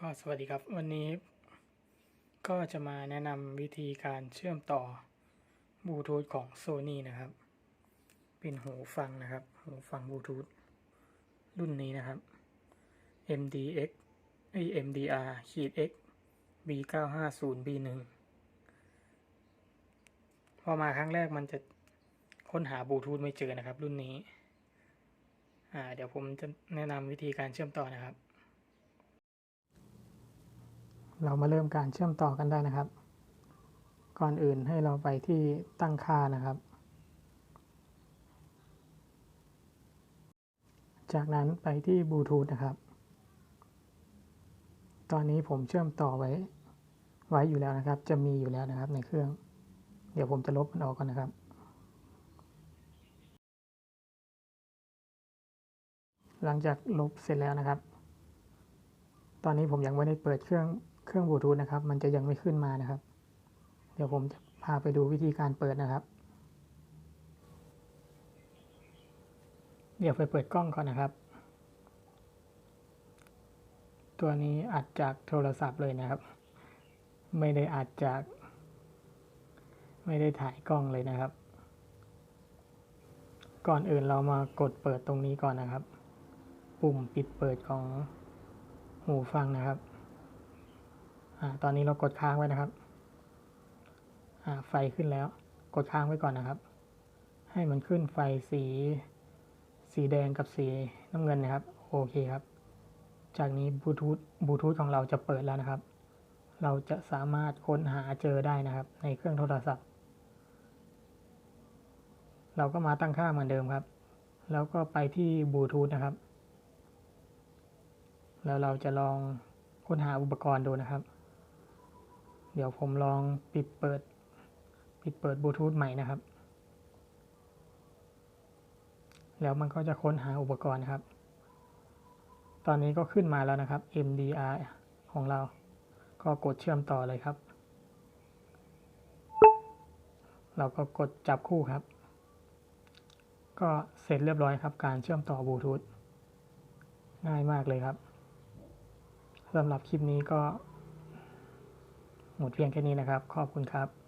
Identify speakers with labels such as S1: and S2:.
S1: ก็สวัสดีครับวันนี้ ก็จะมาแนะนำวิธีการเชื่อมต่อบลูทูธของ Sony นะครับ เป็นหูฟังนะครับ หูฟังบลูทูธรุ่นนี้นะครับ MDX ไอ MDR ขีด X B950 B1 พอมาครั้งแรกมันจะค้นหาบลูทูธไม่เจอนะครับ รุ่นนี้ อ่า เดี๋ยวผมจะแนะนำวิธีการเชื่อมต่อนะครับ เรามาเริ่มการเชื่อมต่อกันได้นะครับ ก่อนอื่นให้เราไปที่ตั้งค่านะครับ จากนั้นไปที่บลูทูธนะครับ ตอนนี้ผมเชื่อมต่อไว้ ไว้อยู่แล้วนะครับ จะมีอยู่แล้วนะครับในเครื่อง เดี๋ยวผมจะลบมันออกก่อนนะครับ หลังจากลบเสร็จแล้วนะครับ ตอนนี้ผมยังไม่ได้เปิดเครื่อง เครื่องบลูทูธนะครับ มันจะยังไม่ขึ้นมานะครับ เดี๋ยวผมจะพาไปดูวิธีการเปิดนะครับ เดี๋ยวไปเปิดกล้องก่อนนะครับ ตัวนี้อัดจากโทรศัพท์เลยนะครับ ไม่ได้อัดจาก ไม่ได้ถ่ายกล้องเลยนะครับ ก่อนอื่นเรามากดเปิดตรงนี้ก่อนนะครับ ปุ่มปิดเปิดของหูฟังนะครับ ตอนนี้เรากดค้างไว้นะครับ ไฟขึ้นแล้ว กดค้างไว้ก่อนนะครับ ให้มันขึ้นไฟสี สีแดงกับสีน้ำเงินนะครับ โอเคครับ จากนี้บลูทูธบลูทูธของเราจะเปิดแล้วนะครับ เราจะสามารถค้นหาเจอได้นะครับ ในเครื่องโทรศัพท์ เราก็มาตั้งค่าเหมือนเดิมครับ แล้วก็ไปที่บลูทูธนะครับ แล้วเราจะลองค้นหาอุปกรณ์ดูนะครับ เดี๋ยวผมลองปิดเปิด ปิดเปิดบลูทูธใหม่นะครับ แล้วมันก็จะค้นหาอุปกรณ์ครับ ตอนนี้ก็ขึ้นมาแล้วนะครับ MDR ของเรา ก็กดเชื่อมต่อเลยครับ เราก็กดจับคู่ครับ ก็เสร็จเรียบร้อยครับ การเชื่อมต่อบลูทูธง่ายมากเลยครับสำหรับคลิปนี้ก็ หมดเพียงแค่นี้นะครับ ขอบคุณครับ